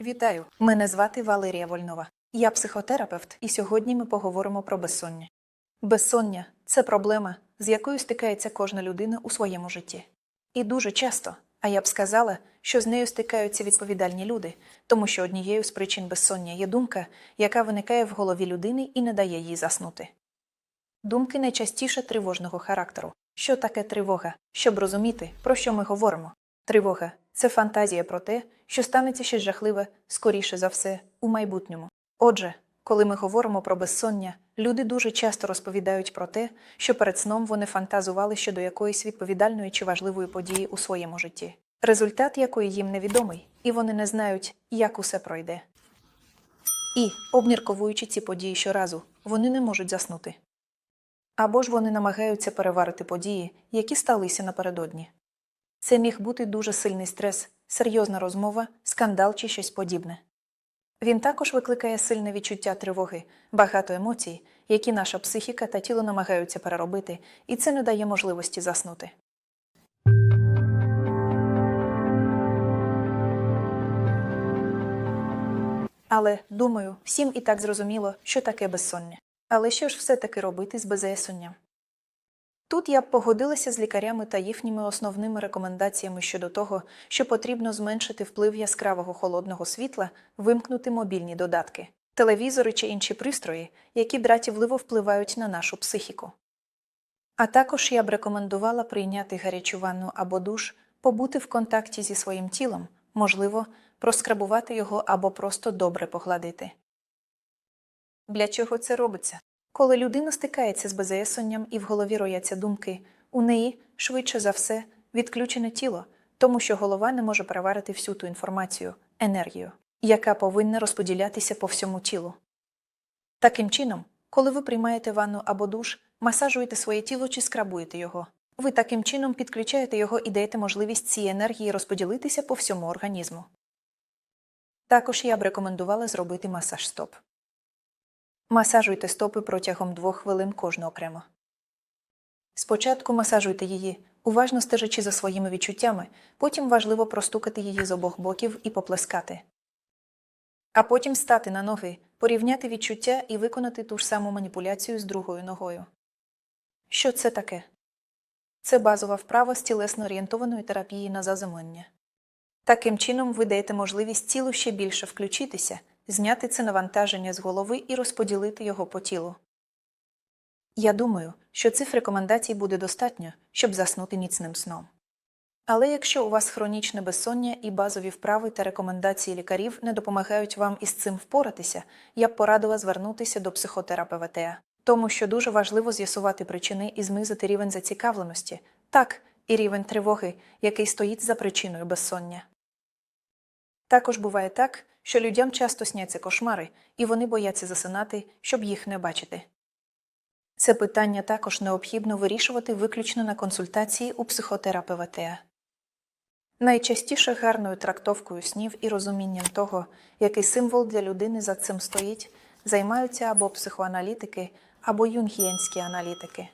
Вітаю! Мене звати Валерія Вольнова. Я психотерапевт, і сьогодні ми поговоримо про безсоння. Безсоння це проблема, з якою стикається кожна людина у своєму житті. І дуже часто, а я б сказала, що з нею стикаються відповідальні люди, тому що однією з причин безсоння є думка, яка виникає в голові людини і не дає їй заснути. Думки найчастіше тривожного характеру. Що таке тривога? Щоб розуміти, про що ми говоримо. Тривога це фантазія про те, що станеться щось жахливе, скоріше за все, у майбутньому. Отже, коли ми говоримо про безсоння, люди дуже часто розповідають про те, що перед сном вони фантазували щодо якоїсь відповідальної чи важливої події у своєму житті, результат якої їм невідомий, і вони не знають, як усе пройде. І, обмірковуючи ці події щоразу, вони не можуть заснути. Або ж вони намагаються переварити події, які сталися напередодні. Це міг бути дуже сильний стрес, серйозна розмова, скандал чи щось подібне. Він також викликає сильне відчуття тривоги, багато емоцій, які наша психіка та тіло намагаються переробити, і це не дає можливості заснути. Але, думаю, всім і так зрозуміло, що таке безсоння. Але що ж все-таки робити з безсонням? Тут я погодилася з лікарями та їхніми основними рекомендаціями щодо того, що потрібно зменшити вплив яскравого холодного світла, вимкнути мобільні додатки, телевізори чи інші пристрої, які дратівливо впливають на нашу психіку. А також я б рекомендувала прийняти гарячу ванну або душ, побути в контакті зі своїм тілом, можливо, проскрабувати його або просто добре погладити. Для чого це робиться? Коли людина стикається з безсонням і в голові рояться думки, у неї, швидше за все, відключене тіло, тому що голова не може переварити всю ту інформацію, енергію, яка повинна розподілятися по всьому тілу. Таким чином, коли ви приймаєте ванну або душ, масажуєте своє тіло чи скрабуєте його. Ви таким чином підключаєте його і даєте можливість цій енергії розподілитися по всьому організму. Також я б рекомендувала зробити масаж стоп. Масажуйте стопи протягом двох хвилин кожну окремо. Спочатку масажуйте її, уважно стежачи за своїми відчуттями, потім важливо простукати її з обох боків і поплескати. А потім стати на ноги, порівняти відчуття і виконати ту ж саму маніпуляцію з другою ногою. Що це таке? Це базова вправа з тілесно орієнтованої терапії на заземлення. Таким чином ви даєте можливість тілу ще більше включитися, зняти це навантаження з голови і розподілити його по тілу. Я думаю, що цих рекомендацій буде достатньо, щоб заснути міцним сном. Але якщо у вас хронічне безсоння і базові вправи та рекомендації лікарів не допомагають вам із цим впоратися, я б порадила звернутися до психотерапевта, тому що дуже важливо з'ясувати причини і знизити рівень зацікавленості, так, і рівень тривоги, який стоїть за причиною безсоння. Також буває так, що людям часто сняться кошмари, і вони бояться засинати, щоб їх не бачити. Це питання також необхідно вирішувати виключно на консультації у психотерапевта. Найчастіше гарною трактовкою снів і розумінням того, який символ для людини за цим стоїть, займаються або психоаналітики, або юнгієнські аналітики.